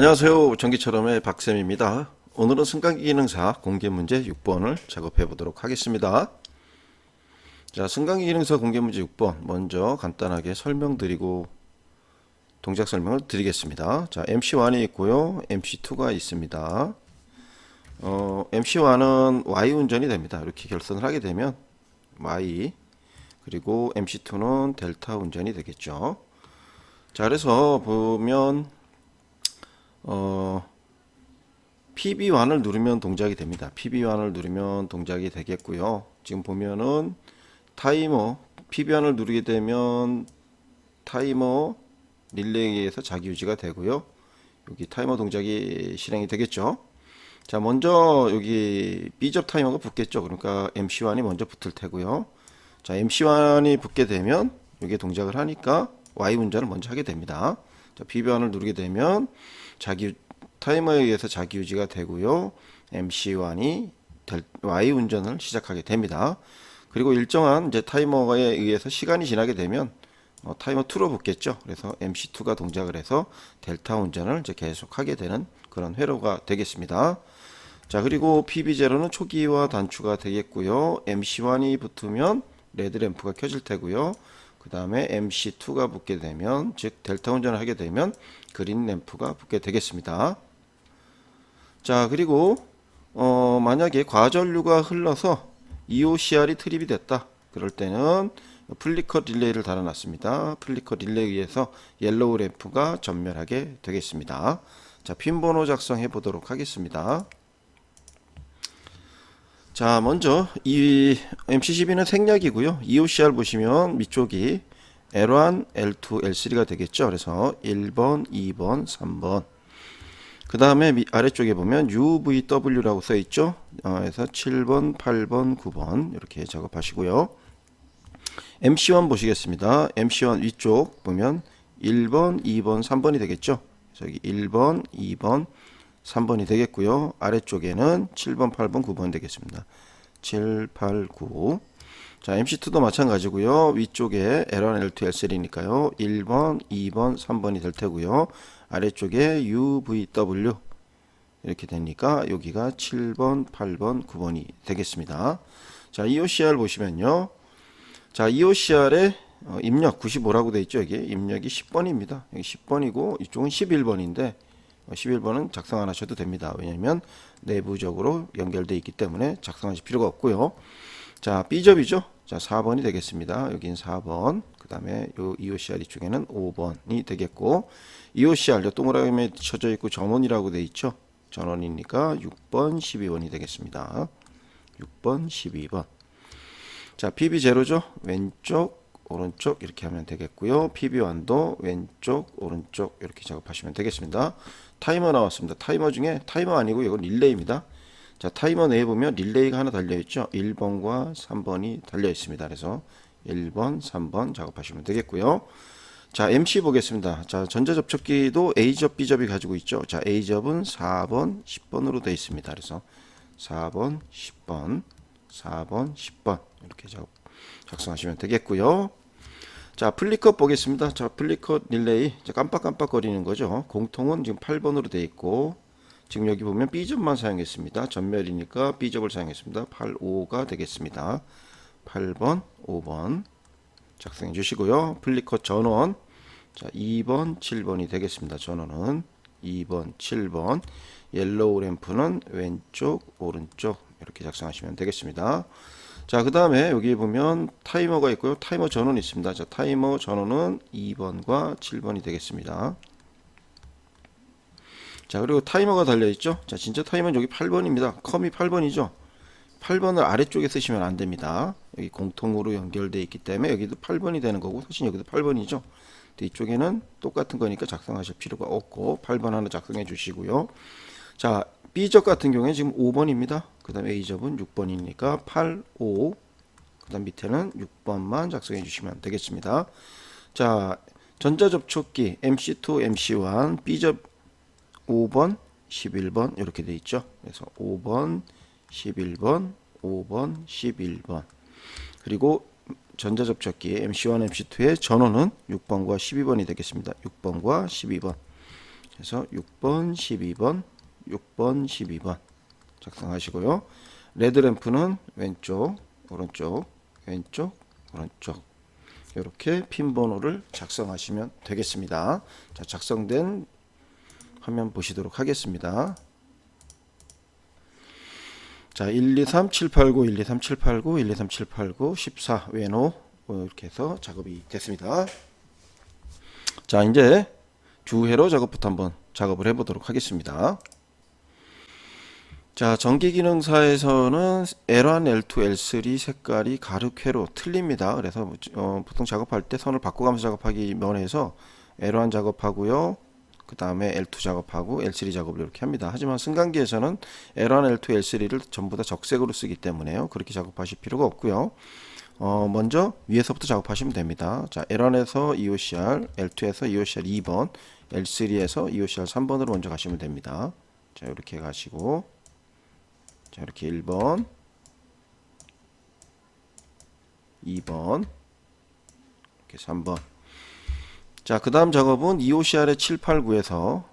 안녕하세요. 전기처럼의 박쌤입니다. 오늘은 승강기 기능사 공개 문제 6번을 작업해 보도록 하겠습니다. 자, 승강기 기능사 공개 문제 6번 먼저 간단하게 설명드리고 동작 설명을 드리겠습니다. 자, MC1이 있고요. MC2가 있습니다. 어, MC1은 Y 운전이 됩니다. 이렇게 결선을 하게 되면 Y 그리고 MC2는 델타 운전이 되겠죠. 자, 그래서 보면 어, PB1을 누르면 동작이 됩니다. PB1을 누르면 동작이 되겠고요. 지금 보면은 타이머 PB1을 누르게 되면 타이머 릴레이에서 자기 유지가 되고요. 여기 타이머 동작이 실행이 되겠죠. 자, 먼저 여기 B접 타이머가 붙겠죠. 그러니까 MC1이 먼저 붙을 테고요. 자, MC1이 붙게 되면 여기에 동작을 하니까 Y 운전을 먼저 하게 됩니다. 자, PB1을 누르게 되면 자기 타이머에 의해서 자기 유지가 되고요. MC1이 Y 운전을 시작하게 됩니다. 그리고 일정한 이제 타이머에 의해서 시간이 지나게 되면 어, 타이머 2로 붙겠죠. 그래서 MC2가 동작을 해서 델타 운전을 이제 계속하게 되는 그런 회로가 되겠습니다. 자, 그리고 PB0는 초기화 단추가 되겠고요. MC1이 붙으면 레드 램프가 켜질 테고요. 그 다음에 MC2가 붙게 되면, 즉, 델타 운전을 하게 되면 그린 램프가 붙게 되겠습니다. 자, 그리고, 어, 만약에 과전류가 흘러서 EOCR이 트립이 됐다. 그럴 때는 플리커 릴레이를 달아놨습니다. 플리커 릴레이에 의해서 옐로우 램프가 전멸하게 되겠습니다. 자, 핀 번호 작성해 보도록 하겠습니다. 자, 먼저 이 MC12는 생략이고요. EOCR 보시면 밑쪽이 L1, L2, L3가 되겠죠. 그래서 1번, 2번, 3번. 그 다음에 아래쪽에 보면 UVW라고 써 있죠. 어, 그래서 7번, 8번, 9번 이렇게 작업하시고요. MC1 보시겠습니다. MC1 위쪽 보면 1번, 2번, 3번이 되겠죠. 여기 1번, 2번, 3번이 되겠고요. 아래쪽에는 7번, 8번, 9번 되겠습니다. 7, 8, 9. 자, MC2도 마찬가지고요. 위쪽에 L1, L2, L3니까요. 1번, 2번, 3번이 될 테고요. 아래쪽에 UVW 이렇게 되니까 여기가 7번, 8번, 9번이 되겠습니다. 자, EOCR 보시면요. 자, EOCR의 어, 입력 95라고 되어 있죠. 여기 입력이 10번입니다. 여기 10번이고 이쪽은 11번인데 11번은 작성 안 하셔도 됩니다. 왜냐하면 내부적으로 연결되어 있기 때문에 작성하실 필요가 없고요. 자, B접이죠. 자, 4번이 되겠습니다. 여긴 4번. 그 다음에 요 EOCR 이쪽에는 5번이 되겠고 EOCR 요 동그라미 쳐져 있고 전원이라고 되어 있죠. 전원이니까 6번, 12번이 되겠습니다. 6번, 12번. 자, PB0죠. 왼쪽, 오른쪽 이렇게 하면 되겠고요. PB1도 왼쪽, 오른쪽 이렇게 작업하시면 되겠습니다. 타이머 나왔습니다. 타이머 중에 타이머 아니고 이건 릴레이입니다. 자, 타이머 내에 보면 릴레이가 하나 달려 있죠. 1번과 3번이 달려 있습니다. 그래서 1번, 3번 작업하시면 되겠고요. 자, MC 보겠습니다. 자, 전자접촉기도 A접, B접이 가지고 있죠. 자, A접은 4번, 10번으로 되어 있습니다. 그래서 4번, 10번, 4번, 10번 이렇게 작업, 작성하시면 되겠고요. 자, 플리컷 보겠습니다. 자, 플리컷 릴레이 자, 깜빡깜빡거리는 거죠. 공통은 지금 8번으로 되어 있고 지금 여기 보면 B접만 사용했습니다. 전멸이니까 B접을 사용했습니다. 8, 5가 되겠습니다. 8번, 5번 작성해 주시고요. 플리컷 전원 자, 2번, 7번이 되겠습니다. 전원은 2번, 7번 옐로우 램프는 왼쪽, 오른쪽 이렇게 작성하시면 되겠습니다. 자, 그 다음에 여기 보면 타이머가 있고요. 타이머 전원이 있습니다. 자, 타이머 전원은 2번과 7번이 되겠습니다. 자, 그리고 타이머가 달려있죠. 자, 진짜 타이머는 여기 8번입니다. 컴이 8번이죠. 8번을 아래쪽에 쓰시면 안 됩니다. 여기 공통으로 연결되어 있기 때문에 여기도 8번이 되는 거고, 사실 여기도 8번이죠. 근데 이쪽에는 똑같은 거니까 작성하실 필요가 없고, 8번 하나 작성해 주시고요. 자, B접 같은 경우에 지금 5번입니다. 그 다음에 A접은 6번이니까 8, 5. 그 다음 밑에는 6번만 작성해 주시면 되겠습니다. 자, 전자접촉기 MC2, MC1, B접 5번, 11번 이렇게 돼 있죠. 그래서 5번, 11번, 5번, 11번. 그리고 전자접촉기 MC1, MC2의 전원은 6번과 12번이 되겠습니다. 6번과 12번. 그래서 6번, 12번, 6번, 12번 작성하시고요. 레드램프는 왼쪽, 오른쪽, 왼쪽, 오른쪽 이렇게 핀 번호를 작성하시면 되겠습니다. 자, 작성된 화면 보시도록 하겠습니다. 자, 1, 2, 3, 7, 8, 9, 1, 2, 3, 7, 8, 9, 1, 2, 3, 7, 8, 9, 14, 왼호 뭐 이렇게 해서 작업이 됐습니다. 자, 이제 주회로 작업부터 한번 작업을 해보도록 하겠습니다. 자, 전기기능사에서는 L1, L2, L3 색깔이 가르회로 틀립니다. 그래서 어, 보통 작업할 때 선을 바꿔가면서 작업하기 면해서 L1 작업하고요. 그 다음에 L2 작업하고 L3 작업을 이렇게 합니다. 하지만 승강기에서는 L1, L2, L3를 전부 다 적색으로 쓰기 때문에요. 그렇게 작업하실 필요가 없고요. 어, 먼저 위에서부터 작업하시면 됩니다. 자, L1에서 EOCR, L2에서 EOCR 2번, L3에서 EOCR 3번으로 먼저 가시면 됩니다. 자, 이렇게 가시고 자, 이렇게 1번 2번 이렇게 3번 자, 그 다음 작업은 EOCR의 789에서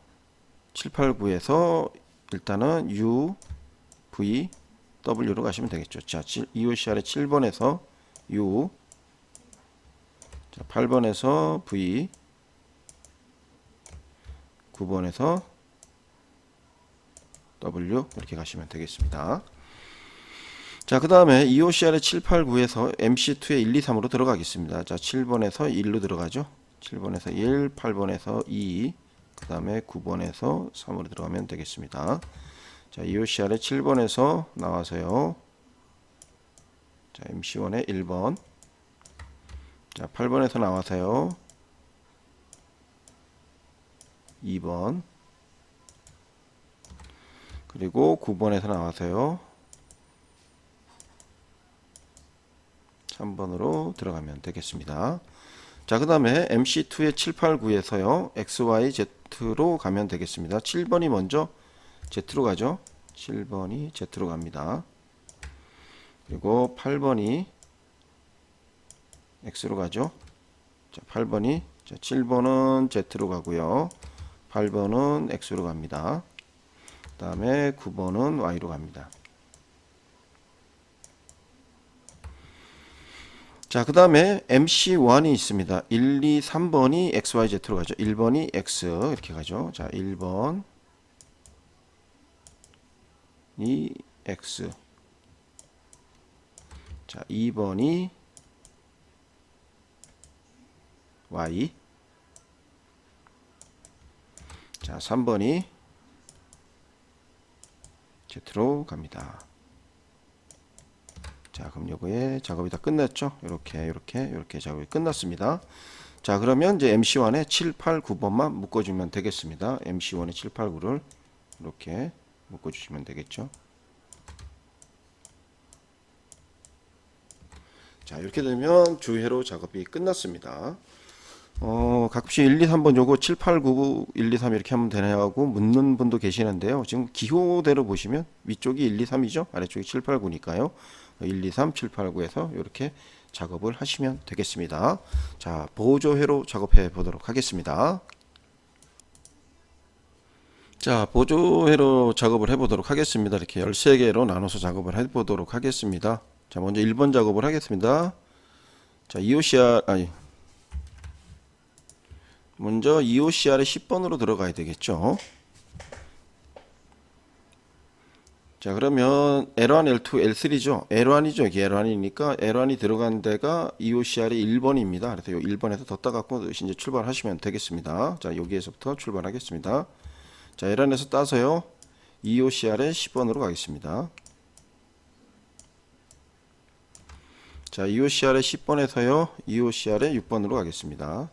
789에서 일단은 U, V, W로 가시면 되겠죠. 자, EOCR의 7번에서 U, 자, 8번에서 V, 9번에서 W 이렇게 가시면 되겠습니다. 자, 그 다음에 EOCR의 789에서 MC2의 1, 2, 3으로 들어가겠습니다. 자, 7번에서 1로 들어가죠. 7번에서 1, 8번에서 2, 그 다음에 9번에서 3으로 들어가면 되겠습니다. 자, EOCR의 7번에서 나와서요. 자, MC1의 1번. 자, 8번에서 나와서요. 2번. 그리고 9번에서 나와서요. 3번으로 들어가면 되겠습니다. 자, 그 다음에 MC2의 789에서요. XY, Z로 가면 되겠습니다. 7번이 먼저 Z로 가죠. 7번이 Z로 갑니다. 그리고 8번이 X로 가죠. 자, 8번이 자, 7번은 Z로 가고요. 8번은 X로 갑니다. 그 다음에 9번은 Y로 갑니다. 자, 그 다음에 MC1이 있습니다. 1, 2, 3번이 XYZ로 가죠. 1번이 X 이렇게 가죠. 자, 1번 이 X 자, 2번이 Y 자, 3번이 Z로 갑니다. 자, 그럼 요거에 작업이 다 끝났죠? 이렇게 이렇게 이렇게 작업이 끝났습니다. 자, 그러면 이제 MC1에 7, 8, 9번만 묶어 주면 되겠습니다. MC1에 7, 8, 9를 이렇게 묶어 주시면 되겠죠? 자, 이렇게 되면 주회로 작업이 끝났습니다. 어, 가끔씩 1, 2, 3번 요거 7, 8, 9, 1, 2, 3 이렇게 하면 되냐고 묻는 분도 계시는데요. 지금 기호대로 보시면 위쪽이 1, 2, 3이죠. 아래쪽이 7, 8, 9니까요. 1, 2, 3, 7, 8, 9에서 이렇게 작업을 하시면 되겠습니다. 자, 보조회로 작업해 보도록 하겠습니다. 자, 보조회로 작업을 해보도록 하겠습니다. 이렇게 13개로 나눠서 작업을 해보도록 하겠습니다. 자, 먼저 1번 작업을 하겠습니다. 자, EOCR, 아니, 먼저 EOCR의 10번으로 들어가야 되겠죠. 자, 그러면 L1, L2, L3죠. L1이죠. 이게 L1이니까 L1이 들어간 데가 EOCR이 1번입니다. 그래서 요 1번에서 뒀다 갖고 이제 출발하시면 되겠습니다. 자, 여기에서부터 출발하겠습니다. 자, L1에서 따서요. EOCR의 10번으로 가겠습니다. 자, EOCR의 10번에서요. EOCR의 6번으로 가겠습니다.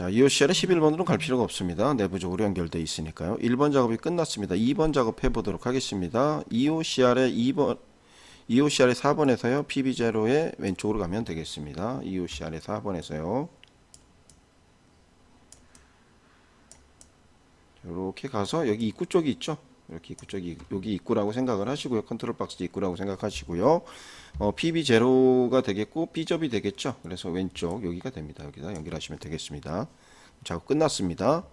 자, EOCR의 11번으로 갈 필요가 없습니다. 내부적으로 연결되어 있으니까요. 1번 작업이 끝났습니다. 2번 작업 해보도록 하겠습니다. EOCR의 2번, EOCR의 4번에서요. PB0의 왼쪽으로 가면 되겠습니다. EOCR의 4번에서요. 이렇게 가서 여기 입구 쪽이 있죠. 이렇게 입구 쪽이 여기 입구라고 생각을 하시고요. 컨트롤 박스 입구라고 생각하시고요. 어, PB 제로가 되겠고 B접이 되겠죠. 그래서 왼쪽 여기가 됩니다. 여기다 연결하시면 되겠습니다. 작업 끝났습니다.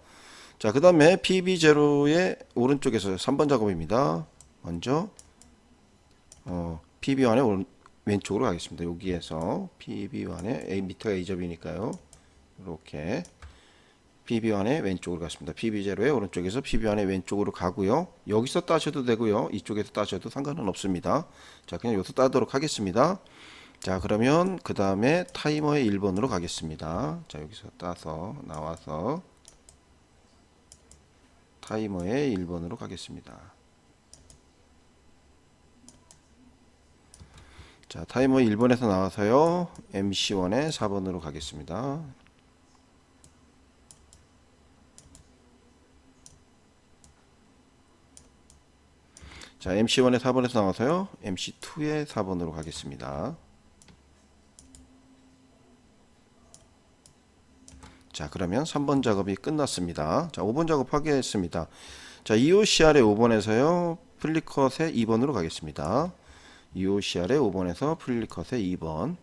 자, 그 다음에 PB 제로의 오른쪽에서 3번 작업입니다. 먼저 어, PB1의 오른, 왼쪽으로 가겠습니다. 여기에서 PB1의 A 밑에가 A접이니까요. 이렇게 PB1의 왼쪽으로 갔습니다. PB0의 오른쪽에서 PB1의 왼쪽으로 가고요. 여기서 따셔도 되고요. 이쪽에서 따셔도 상관은 없습니다. 자, 그냥 여기서 따도록 하겠습니다. 자, 그러면 그 다음에 타이머의 1번으로 가겠습니다. 자, 여기서 따서 나와서 타이머의 1번으로 가겠습니다. 자, 타이머 1번에서 나와서요. MC1의 4번으로 가겠습니다. 자, MC1의 4번에서 나와서요. MC2의 4번으로 가겠습니다. 자, 그러면 3번 작업이 끝났습니다. 자, 5번 작업 하겠습니다. 자, EOCR의 5번에서요. 플리컷의 2번으로 가겠습니다. EOCR의 5번에서 플리컷의 2번.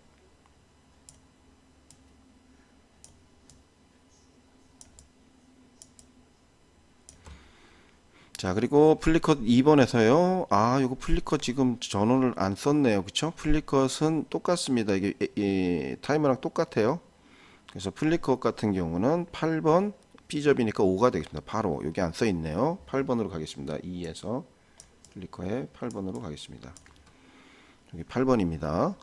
자, 그리고 플리컷 2번에서요. 아, 요거 플리컷 지금 전원을 안 썼네요. 그쵸? 플리컷은 똑같습니다. 이게 이, 이, 타이머랑 똑같아요. 그래서 플리컷 같은 경우는 8번 B접이니까 5가 되겠습니다. 바로 여기 안 써 있네요. 8번으로 가겠습니다. 2에서 플리커의 8번으로 가겠습니다. 여기 8번입니다.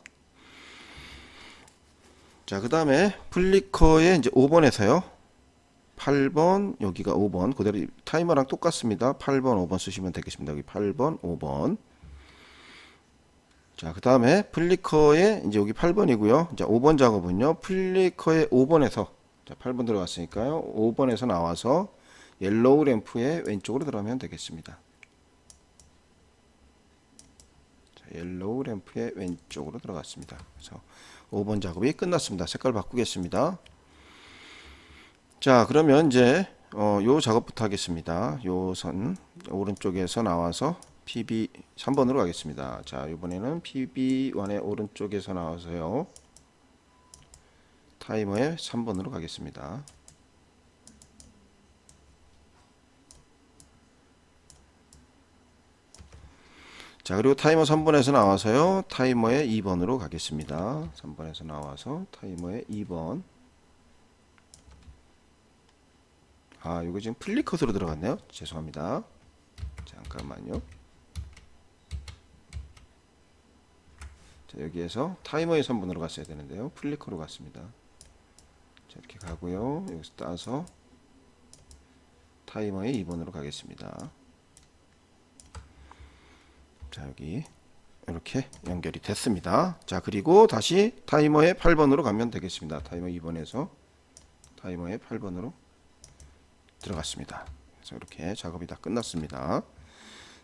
자, 그 다음에 플리커의 이제 5번에서요. 8번, 여기가 5번. 그대로 타이머랑 똑같습니다. 8번, 5번 쓰시면 되겠습니다. 여기 8번, 5번. 자, 그 다음에 플리커의 이제 여기 8번이고요. 자, 5번 작업은요. 플리커의 5번에서 자, 8번 들어갔으니까요. 5번에서 나와서 옐로우 램프의 왼쪽으로 들어가면 되겠습니다. 자, 옐로우 램프의 왼쪽으로 들어갔습니다. 그래서 5번 작업이 끝났습니다. 색깔 바꾸겠습니다. 자, 그러면 이제 어, 요 작업부터 하겠습니다. 요 선 오른쪽에서 나와서 PB 3번으로 가겠습니다. 자, 이번에는 PB1의 오른쪽에서 나와서요. 타이머의 3번으로 가겠습니다. 자, 그리고 타이머 3번에서 나와서요. 타이머의 2번으로 가겠습니다. 3번에서 나와서 타이머의 2번. 아, 이거 지금 플리컷으로 들어갔네요. 죄송합니다. 잠깐만요. 자, 여기에서 타이머의 3번으로 갔어야 되는데요. 플리커로 갔습니다. 자, 이렇게 가고요. 여기서 따서 타이머의 2번으로 가겠습니다. 자, 여기 이렇게 연결이 됐습니다. 자, 그리고 다시 타이머의 8번으로 가면 되겠습니다. 타이머 2번에서 타이머의 8번으로 들어갔습니다. 그래서 이렇게 작업이 다 끝났습니다.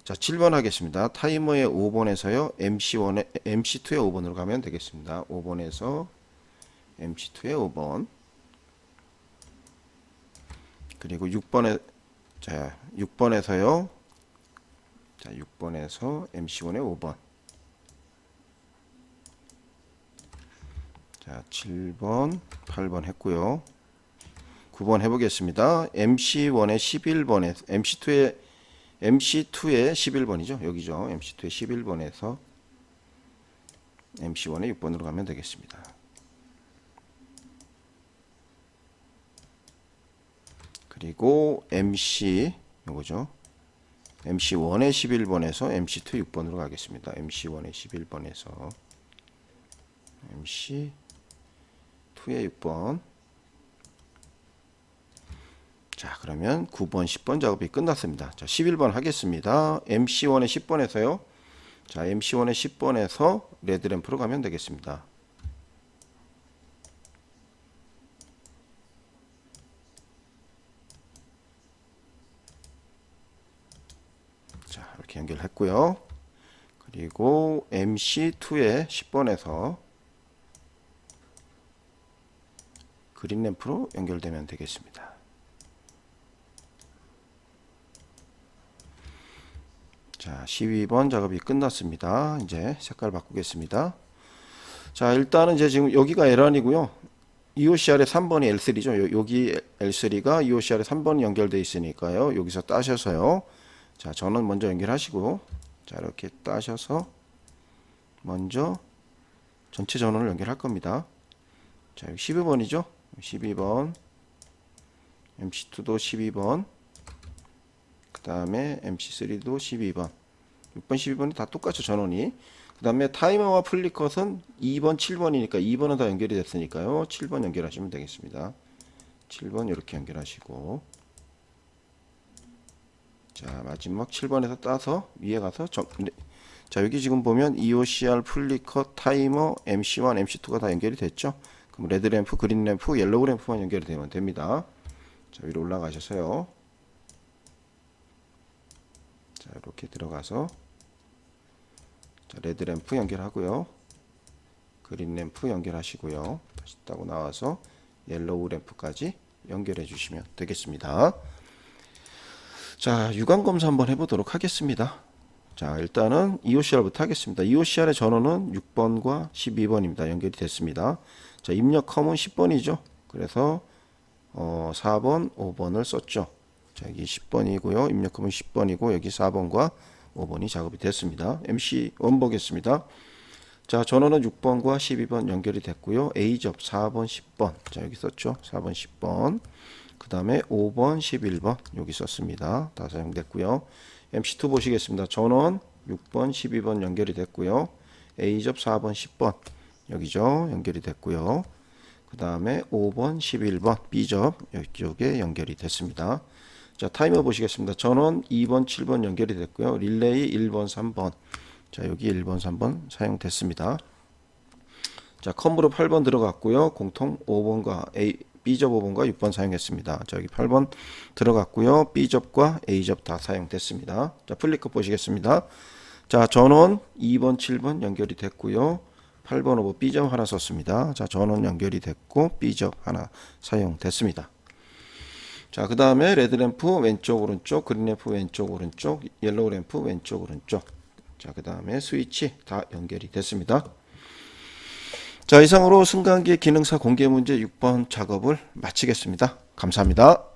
자, 7번 하겠습니다. 타이머의 5번에서요. MC1에 MC2의 5번으로 가면 되겠습니다. 5번에서 MC2의 5번. 그리고 6번에 자, 6번에서요. 자, 6번에서 MC1의 5번. 자, 7번, 8번 했고요. 9번 해보겠습니다. MC1의 11번에 MC2의 MC2의 11번이죠. 여기죠. MC2의 11번에서 MC1의 6번으로 가면 되겠습니다. 그리고 MC 요거죠. MC1의 11번에서 MC2 6번으로 가겠습니다. MC1의 11번에서 MC2의 6번 자, 그러면 9번, 10번 작업이 끝났습니다. 자, 11번 하겠습니다. MC1의 10번에서요. 자, MC1의 10번에서 레드램프로 가면 되겠습니다. 자, 이렇게 연결했고요. 그리고 MC2의 10번에서 그린 램프로 연결되면 되겠습니다. 자, 12번 작업이 끝났습니다. 이제 색깔 바꾸겠습니다. 자, 일단은 이제 지금 여기가 L1이고요. EOCR의 3번이 L3죠. 여기 L3가 EOCR의 3번이 연결되어 있으니까요. 여기서 따셔서요. 자, 저는 먼저 연결하시고 자, 이렇게 따셔서 먼저 전체 전원을 연결할 겁니다. 자, 여기 12번이죠. 12번. MC2도 12번. 그 다음에 MC3도 12번. 6번, 12번이 다 똑같죠, 전원이. 그 다음에 타이머와 플리컷은 2번, 7번이니까 2번은 다 연결이 됐으니까요. 7번 연결하시면 되겠습니다. 7번 이렇게 연결하시고. 자, 마지막 7번에서 따서 위에 가서 점, 네. 자, 여기 지금 보면 EOCR, 플리컷, 타이머, MC1, MC2가 다 연결이 됐죠. 그럼 레드 램프, 그린 램프, 옐로우 램프만 연결이 되면 됩니다. 자, 위로 올라가셔서요. 자, 이렇게 들어가서 자, 레드 램프 연결하고요. 그린 램프 연결하시고요. 다시 따고 나와서 옐로우 램프까지 연결해 주시면 되겠습니다. 자, 유관 검사 한번 해보도록 하겠습니다. 자, 일단은 EOCR부터 하겠습니다. EOCR의 전원은 6번과 12번입니다. 연결이 됐습니다. 자, 입력 컴은 10번이죠. 그래서 어, 4번, 5번을 썼죠. 자, 여기 10번이고요. 입력 컴은 10번이고 여기 4번과 5번이 작업이 됐습니다. MC1 보겠습니다. 자, 전원은 6번과 12번 연결이 됐고요. A접 4번, 10번. 자, 여기 썼죠. 4번, 10번. 그 다음에 5번, 11번. 여기 썼습니다. 다 사용됐고요. MC2 보시겠습니다. 전원 6번, 12번 연결이 됐고요. A접 4번, 10번. 여기죠. 연결이 됐고요. 그 다음에 5번, 11번. B접 이쪽에 연결이 됐습니다. 자, 타이머 보시겠습니다. 전원 2번, 7번 연결이 됐고요. 릴레이 1번, 3번. 자, 여기 1번, 3번 사용됐습니다. 자, 컴으로 8번 들어갔고요. 공통 5번과 A, B접 5번과 6번 사용했습니다. 자, 여기 8번 들어갔고요. B접과 A접 다 사용됐습니다. 자, 플리커 보시겠습니다. 자, 전원 2번, 7번 연결이 됐고요. 8번, 5번 B접 하나 썼습니다. 자, 전원 연결이 됐고 B접 하나 사용됐습니다. 자, 그 다음에 레드 램프 왼쪽 오른쪽, 그린 램프 왼쪽 오른쪽, 옐로우 램프 왼쪽 오른쪽. 자, 그 다음에 스위치 다 연결이 됐습니다. 자, 이상으로 승강기 기능사 공개 문제 6번 작업을 마치겠습니다. 감사합니다.